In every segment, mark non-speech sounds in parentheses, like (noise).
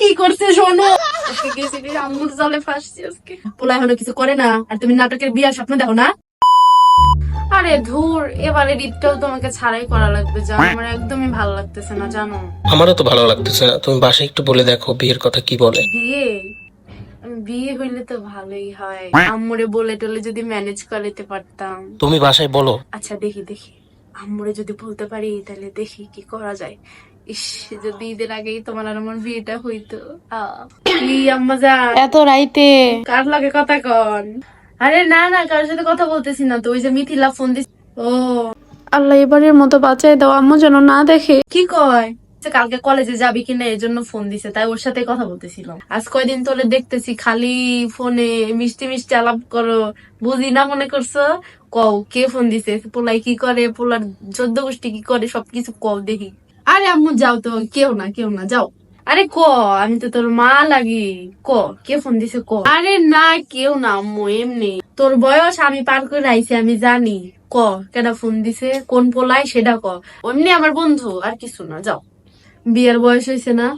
কি করছে শোনো আম্মুর জলে ফাঁসছি আজকে। পোলা এখনও কিছু করে না আর তুমি নাটকের বিয়ার স্বপ্ন দেখো না? আরে ধুর এবারে রিপটাও তোমাকে ছাড়াই করা লাগবে জানো আমার একদমই ভালো লাগতেছে না জানো। আমারও তো ভালো লাগতেছে না তুমি বাসায় একটু বলে দেখো বিয়ের কথা কি বলে। বিয়ে? বিয়ে হইলে তো ভালোই হয়। আম্মুরে বলে টলে যদি ম্যানেজ করতে পারতাম। তুমি বাসায় বলো। আচ্ছা দেখি দেখি। আম্মুরে যদি বলতে পারি তাহলে দেখি কি করা যায়। ইস যদি ঈদের আগেই তোমার আর আমার বিয়েটা হইতো। কি (coughs) আম্মা যা এত রাইতে। কার লাগে কথা কন? আরে না না কারোর সাথে কথা বলতেছি না তো ওই যে মিথিলা ফোন দিস ও। আল্লাহ এবারের মতো বাঁচাই দাও আম্মু যেন না দেখে। কি কয়? কালকে কলেজে যাবি কিনা এই জন্য ফোন দিছে তাই ওর সাথে কথা বলতেছিলাম। আজ কয়দিন তোলে দেখতেছি খালি ফোনে মিষ্টি মিষ্টি আলাপ করো বুঝি না মনে করছ? কও কে ফোন দিছে? পোলাই কি করে? পোলার চোদ্দ গোষ্ঠী কি করে? সবকিছু কও দেখি। আরে আম্মু যাও তো কেউ না কেউ না যাও। আরে ক আমি তো তোর মা লাগি। ক কে ফোন দিছে ক? আরে না কেউ না আম্মু এমনি। তোর বয়স আমি পার করে আইছি আমি জানি। ক কেডা ফোন দিছে কোন পোলাই সেটা ক। এমনি আমার বন্ধু আর কিছু না যাও। বিয়ের বয়স হয়েছে না?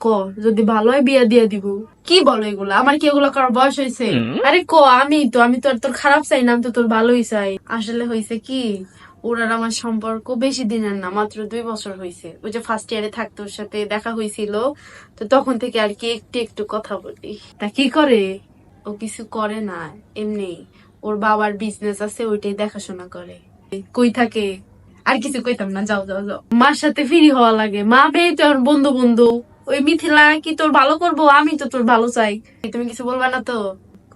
ক যদি ভালো হয় বিয়ে দিয়ে দিব। কি বলো এগুলো? আমার কি এগুলো করার বয়স হয়েছে আরে ক আমি তো আমি তো আর তোর খারাপ চাই না আমি তো তোর ভালোই চাই। আসলে হয়েছে কি? ওর আমার সম্পর্ক বেশি দিনের না, মাত্র দুই বছর হয়েছে ওই যে ফার্স্ট ইয়ারে থাকতো, ওর সাথে দেখা হয়েছিল তো তখন থেকে আর কি একটু একটু কথা বলি। তা কি করে? ও কিছু করে না, এমনি। ওর বাবার বিজনেস আছে, ওইটাই দেখাশোনা করে। কই থাকে? আর কিছু কইতাম না, যাও যাও যাও। মার সাথে ফ্রি হওয়া লাগে। মা, মেয়ে তো আমার বন্ধু বন্ধু। ওই মিথিলা কি তোর ভালো করব? আমি তো তোর ভালো চাই। তুমি কিছু বলবা না তো?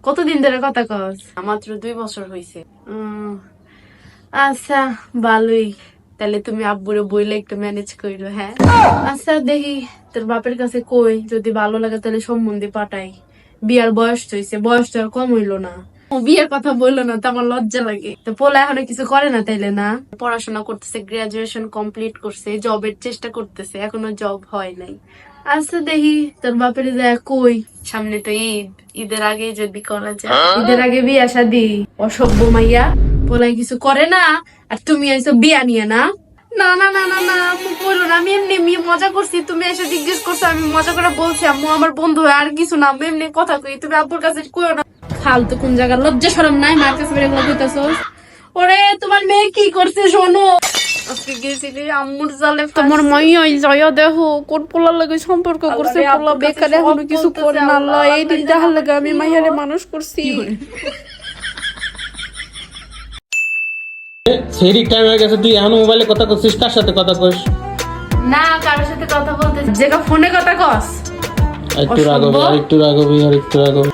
কতদিন ধরে কথা কস? মাত্র দুই বছর হয়েছে আচ্ছা ভালোই। তাহলে তুমি আব্বুরে বইলে একটু ম্যানেজ করো হ্যাঁ? আচ্ছা দেখি, তোর বাপের কাছে কই? যদি ভালো লাগে তাহলে সম্বন্ধে পাঠাই। বিয়ার বয়স হয়েছে বয়স তো আর কম হইল না। বিয়ের কথা বলল না, তো আমার লজ্জা লাগে। তো পোলা এখনও কিছু করে না তাইলে না? পড়াশোনা করতেছে গ্রাজুয়েশন কমপ্লিট করছে জবের চেষ্টা করতেছে, এখনও জব হয় নাই। আচ্ছা দেখি, তোর বাপের দেখ কই? সামনে তো ঈদ, ঈদের আগে যদি করা যায়। ঈদের আগে বিয়া শাদি অসভ্য মাইয়া। পোলাই কিছু করে না আর তুমি এসে বিয়া নিয়ে না। না না না না না আম্মু বলো না আমি এমনি এমনি মজা করছি তুমি এসে জিজ্ঞেস করছ আমি মজা করে বলছি আম্মু আমার বন্ধু আর কিছু না আমি এমনি কথা কই তুমি আব্বুর কাছে কইও না। ফালতু কোন জায়গা লজ্জা শরম নাই মার কাছে বেরে কইতাছো? ওরে তোমার মেয়ে কি করছে শোনো। আজকে গেছিলি আম্মুর জালে তোমার মাইয়া জয়া দেহ কোন পোলার লাগে সম্পর্ক করছে আল্লাহ রে, পোলা আপুর কাছে বেকার সব এখনও কিছু করে না আল্লাহ আল্লাহ, এই দিন দেখার লাগে আমি মাইয়ারে মানুষ করছি। সেই টাইম হয়ে গেছে তুই এখন মোবাইলে কথা করছিস কার সাথে কথা কইস না কারোর সাথে কথা বলতে যে ফোনে কথা কস। একটু রাগবি। আর একটু রাগবি আর একটু রাগবি।